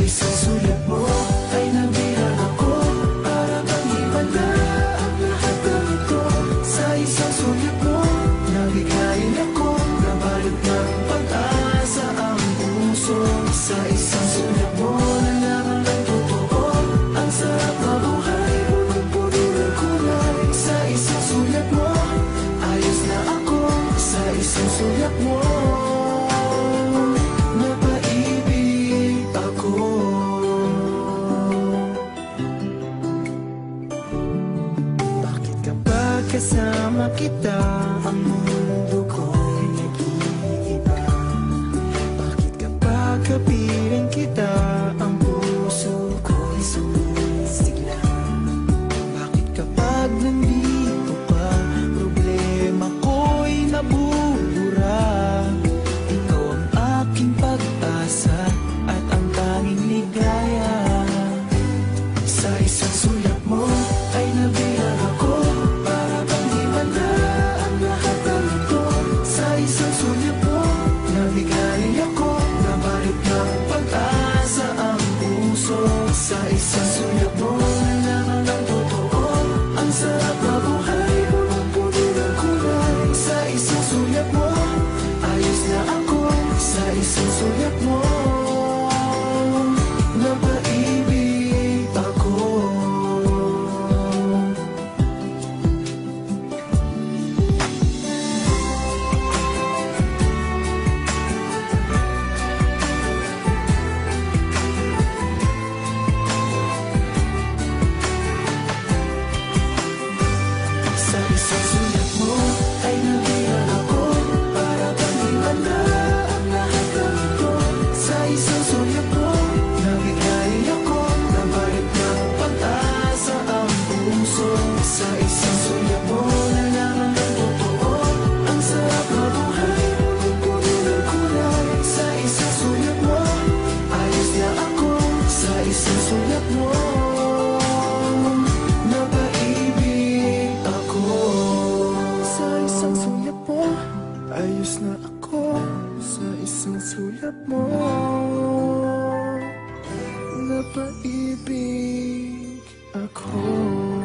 Sa isang sulat mo ay nabilang ako Para bang ibanda ang lahat ng ito. Sa isang sulat mo nabigayin ako Nabalot ng pag-asa ang Sa isang sulat mo kasama kita. Ang mundo ko'y nag-iiba Bakit kapiling kita sarap na buhay punong-puno ng kulay Sa isang sulat mo ayos na ako. Sa isang sulat mo Sa isang sulat mo. Nalaman ng totoo Ang sarap na buhay Puno ng kulay Sa isang sulat mo ayos na ako Sa isang sulat mo Napaibig ako Sa isang sulat mo, ayos na ako Sa isang sulat mo. Napaibig ako